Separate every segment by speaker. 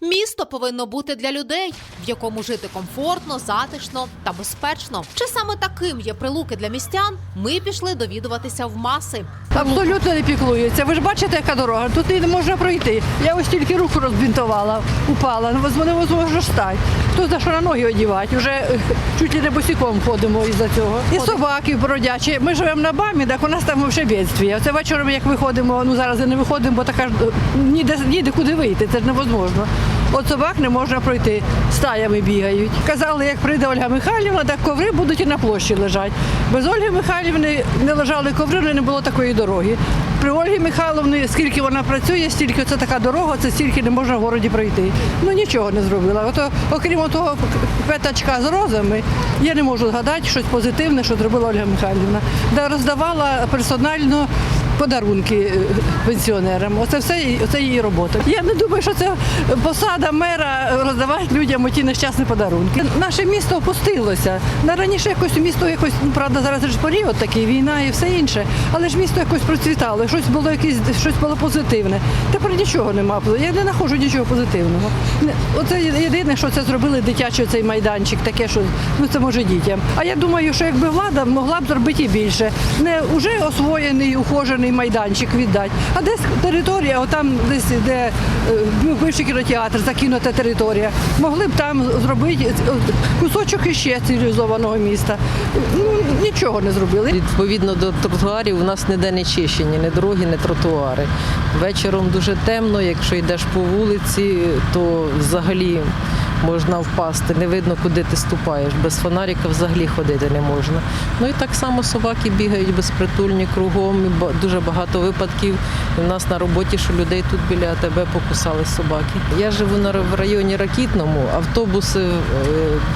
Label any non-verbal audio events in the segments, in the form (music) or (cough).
Speaker 1: Місто повинно бути для людей, в якому жити комфортно, затишно та безпечно. Чи саме таким є прилуки для містян? Ми пішли довідуватися в маси.
Speaker 2: Абсолютно не піклуються. Ви ж бачите, яка дорога. Тут і не можна пройти. Я ось тільки руку розбінтувала, упала. Ну, невозможно стати. Хто за що на ноги одівати? Уже е, чуть ли не босиком ходимо із-за цього. І собаки бродячі. Ми живемо на бамі, так у нас там вже бідстві. Оце вечором, як виходимо, ну зараз і не виходимо, бо така ж е, ніде, ніде куди вийти, це ж невозможно. От собак не можна пройти, стаями бігають. Казали, як прийде Ольга Михайлівна, так коври будуть і на площі лежать. Без Ольги Михайлівни не лежали коври, але не було такої дороги. При Ольгі Михайловні, скільки вона працює, стільки це така дорога, це стільки не можна в городі пройти. Ну нічого не зробила. Ото, окрім того п'ятачка з розами, я не можу згадати щось позитивне, що зробила Ольга Михайлівна. Де роздавала персонально подарунки е, пенсіонерам. Оце все оце її робота. Я не думаю, що це посада мера роздавати людям ті нещасні подарунки. Наше місто опустилося. На раніше якось місто якось, ну правда, зараз ж період такий, війна і все інше, але ж місто якось процвітало, щось було якесь, щось було позитивне. Тепер нічого нема. Я не знаходжу нічого позитивного. Оце єдине, що це зробили дитячий цей майданчик, таке, що ну це може дітям. А я думаю, що якби влада могла б зробити і більше. Не вже освоєний, ухожений майданчик віддати, а десь територія, отам десь де е, ну, бивший кінотеатр, закинута територія. Могли б там зробити е, кусочок іще цивілізованого міста. Ну нічого не зробили.
Speaker 3: Відповідно до тротуарів у нас ніде не чищені, ні дороги, ні тротуари. Вечором дуже темно, якщо йдеш по вулиці, то взагалі можна впасти, не видно, куди ти ступаєш. Без фонарика взагалі ходити не можна. Ну і так само собаки бігають безпритульні кругом. Дуже багато випадків в нас на роботі, що людей тут біля тебе покусали собаки. Я живу в районі Ракітному. Автобуси е,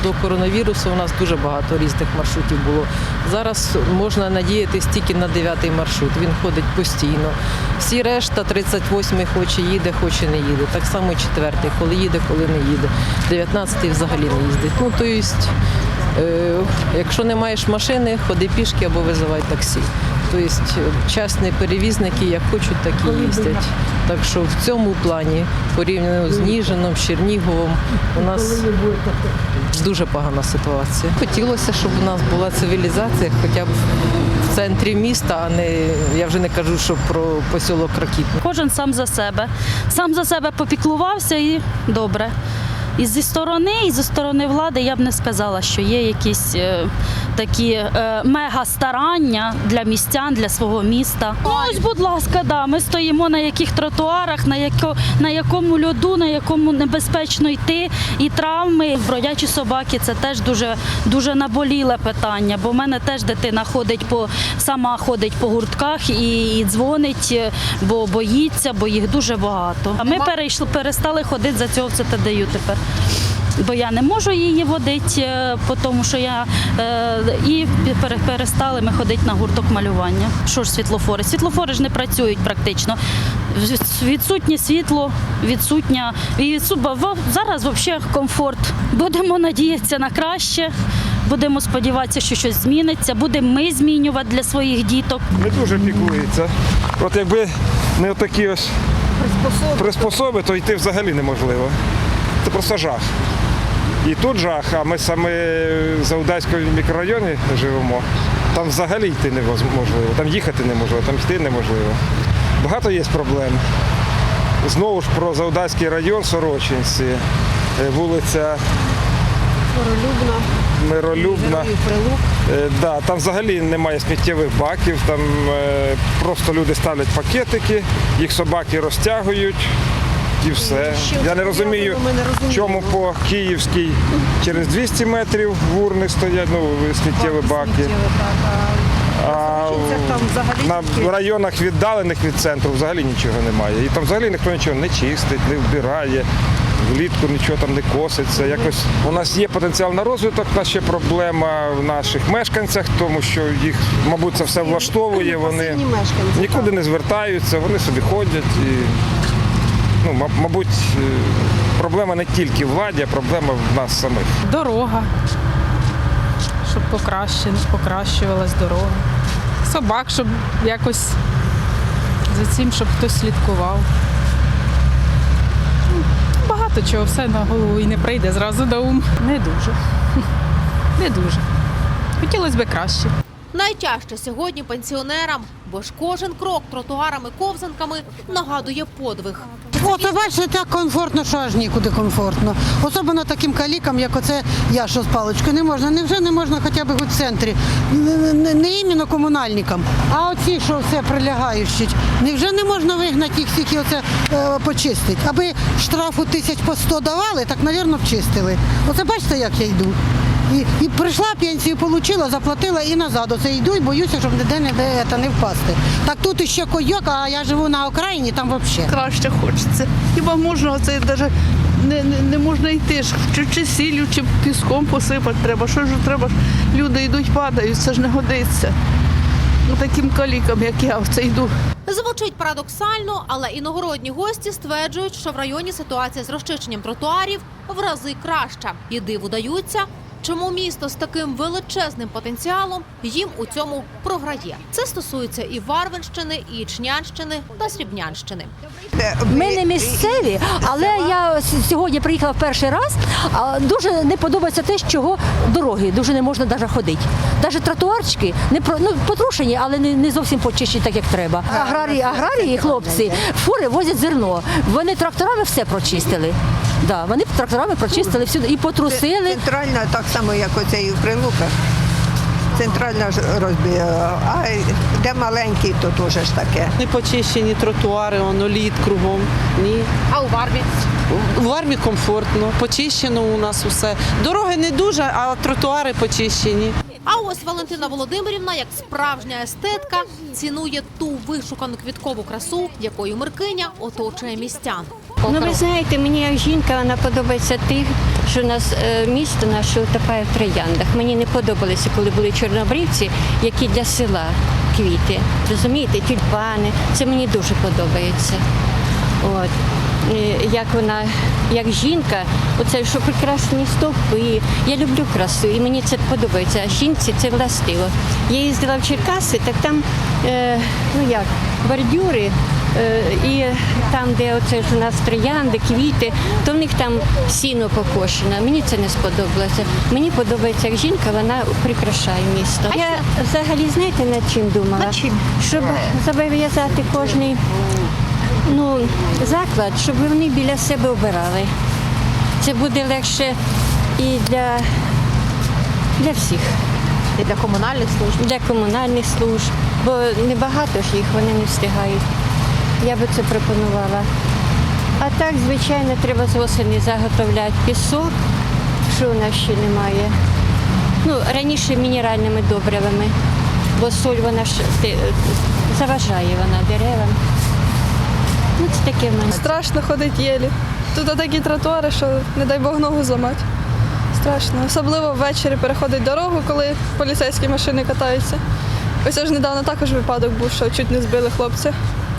Speaker 3: до коронавірусу у нас дуже багато різних маршрутів було. Зараз можна надіятися тільки на 9-й маршрут. Він ходить постійно. Всі решта 38-й хоче їде, хоче не їде. Так само 4-й, коли їде, коли не їде. 19-й взагалі не їздить. Ну, то єсть, е, якщо не маєш машини, ходи пішки або визивай таксі. Тобто частні перевізники як хочуть, так і їздять. Так що в цьому плані, порівняно з Ніжином, з Черніговом, у нас дуже погана ситуація. Хотілося, щоб у нас була цивілізація, хоча б в центрі міста, а не я вже не кажу, що про посілок Ракітне.
Speaker 4: Кожен сам за себе. Сам за себе попіклувався і добре. І зі сторони, і зі сторони влади я б не сказала, що є якісь е, такі е, мега старання для містян, для свого міста. Ну, ось, будь ласка, да, ми стоїмо на яких тротуарах, на, яко, на якому льоду, на якому небезпечно йти, і травми, бродячі собаки це теж дуже, дуже наболіле питання, бо в мене теж дитина ходить по сама ходить по гуртках і, і дзвонить, е, бо боїться, бо їх дуже багато. А ми перейшли, перестали ходити за цього в ЦТДЮ тепер. Бо я не можу її водити, е, по тому що я е, і перестали ми ходити на гурток малювання. Що ж світлофори? Світлофори ж не працюють практично. Відсутнє світло, відсутня і зараз взагалі комфорт. Будемо надіятися на краще. Будемо сподіватися, що щось зміниться. Будемо ми змінювати для своїх діток.
Speaker 5: не дуже піклується. От якби не такі ось приспособи, то йти взагалі неможливо. Це просто жах. І тут жах, а ми саме в Заудайському мікрорайоні живемо. Там взагалі йти неможливо, там їхати неможливо, там йти неможливо. Багато є проблем. Знову ж про Заудайський район Сорочинці, е, вулиця Миролюбна. Е, Да, там взагалі немає сміттєвих баків, там е, просто люди ставлять пакетики, їх собаки розтягують і все. Я не розумію, чому по Київській через 200 метрів в урни стоять ну, сміттєві баки. А на районах віддалених від центру взагалі нічого немає. І там взагалі ніхто нічого не чистить, не вбирає. Влітку нічого там не коситься. Якось у нас є потенціал на розвиток, у нас ще проблема в наших мешканцях, тому що їх, мабуть, це все влаштовує. Вони нікуди не звертаються, вони собі ходять і ну, мабуть, е, проблема не тільки в владі, а проблема в нас самих.
Speaker 6: Дорога, щоб покращувалась дорога. Собак, щоб якось за цим, щоб хтось слідкував. Ну, багато чого, все на голову і не прийде зразу до ум. Не дуже. (laughs) Не дуже. Хотілося б краще.
Speaker 1: Найтяжче сьогодні пенсіонерам, бо ж кожен крок тротуарами ковзанками нагадує подвиг.
Speaker 7: О, то бачите, так комфортно, що аж нікуди комфортно. Особливо таким калікам, як оце я, що з паличкою, не можна. Невже не можна хоча б в центрі? Не, іменно комунальникам, а оці, що все прилягаючі. Невже не можна вигнати їх і оце е, почистити? Аби штрафу тисяч по сто давали, так, мабуть, б чистили. Оце бачите, як я йду. І, і прийшла пенсію, отримала, заплатила і назад. Оце йду і боюся, щоб ніде не, де, не впасти. Так тут іще койок, а я живу на окраїні, там взагалі.
Speaker 8: краще хочеться. Хіба можна оце даже не, не, не можна йти ж, чи, чи сіллю, чи піском посипати треба. Що ж треба ж люди йдуть, падають, це ж не годиться. Ну, таким калікам, як я, оце йду.
Speaker 1: Звучить парадоксально, але іногородні гості стверджують, що в районі ситуація з розчищенням тротуарів в рази краща. І диву даються, чому місто з таким величезним потенціалом їм у цьому програє. Це стосується і Варвинщини, і Ічнянщини та Срібнянщини.
Speaker 9: Ми не місцеві, але я сьогодні приїхала в перший раз. Дуже не подобається те, чого дороги дуже не можна навіть ходити. Навіть тротуарчики не про ну потрушені, але не, не зовсім почищені так, як треба. Аграрії, аграрії, хлопці, фури возять зерно. Вони тракторами все прочистили. Да, вони тракторами прочистили всюди і потрусили.
Speaker 10: Центральна так само, як оцей у Прилуках. Центральна ж розбіла, а де маленький, то теж ж таке.
Speaker 11: Не почищені тротуари, воно лід кругом. Ні.
Speaker 1: А у Варві
Speaker 11: В армії комфортно, почищено у нас усе. Дороги не дуже, а тротуари почищені.
Speaker 1: А ось Валентина Володимирівна, як справжня естетка, цінує ту вишукану квіткову красу, якою Миркиня оточує містян.
Speaker 9: Ну ви знаєте, мені жінка вона подобається тих, що у нас е, місто наше утопає в трояндах. Мені не подобалося, коли були чорнобривці, які для села квіти. Розумієте, тюльпани. Це мені дуже подобається. От. Як вона, як жінка, оце що прекрасні стовпи. Я люблю красу, і мені це подобається. А жінці це властиво. Я їздила в Черкаси, так там е, ну як, бордюри, е, і там, де оце ж у нас троянди, квіти, то в них там сіно покошено. Мені це не сподобалося. Мені подобається, як жінка, вона прикрашає місто. Я взагалі знаєте над чим думала? Щоб зобов'язати кожний ну, заклад, щоб вони біля себе обирали. Це буде легше і для, для всіх.
Speaker 1: І для комунальних служб.
Speaker 9: Для комунальних служб, бо небагато ж їх вони не встигають. Я би це пропонувала. А так, звичайно, треба з осені заготовляти пісок, що у нас ще немає. Ну, раніше мінеральними добривами, бо соль вона ж заважає вона деревам. Ну, це таке в мене.
Speaker 8: Страшно ходити єлі. Тут такі тротуари, що не дай Бог ногу зламати. Страшно. Особливо ввечері переходить дорогу, коли поліцейські машини катаються. Ось ж недавно також випадок був, що чуть не збили хлопця.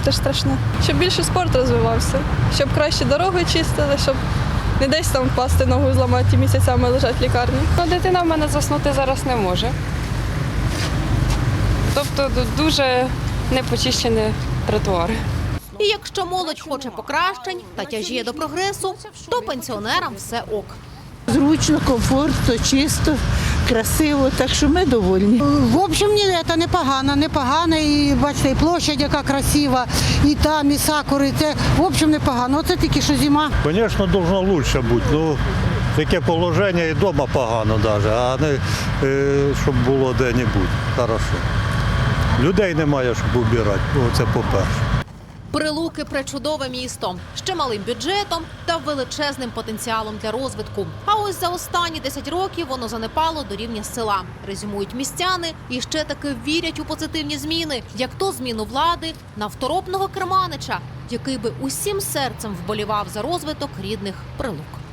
Speaker 8: Теж страшно. Щоб більше спорт розвивався, щоб краще дороги чистили, щоб не десь там впасти ногу зламати і місяцями лежать в лікарні.
Speaker 6: Ну, дитина в мене заснути зараз не може. Тобто дуже непочищені тротуари.
Speaker 1: І якщо молодь хоче покращень та тяжіє до прогресу, то пенсіонерам все ок.
Speaker 8: Зручно, комфортно, чисто, красиво, так що ми довольні.
Speaker 7: В общем, ні, це непогано, непогано. І бачите, і площадь, яка красива, і там, і сакури. Це в общем непогано. Оце тільки що зима.
Speaker 12: Звісно, должно лучше бути. Ну, таке положення і вдома погано навіть, а не е, щоб було де-небудь. Хорошо. Людей немає, щоб убирати. Ну, це по-перше.
Speaker 1: Прилуки пречудове місто з чималим бюджетом та величезним потенціалом для розвитку. А ось за останні 10 років воно занепало до рівня села. Резюмують містяни і ще таки вірять у позитивні зміни, як то зміну влади на второпного керманича, який би усім серцем вболівав за розвиток рідних прилук.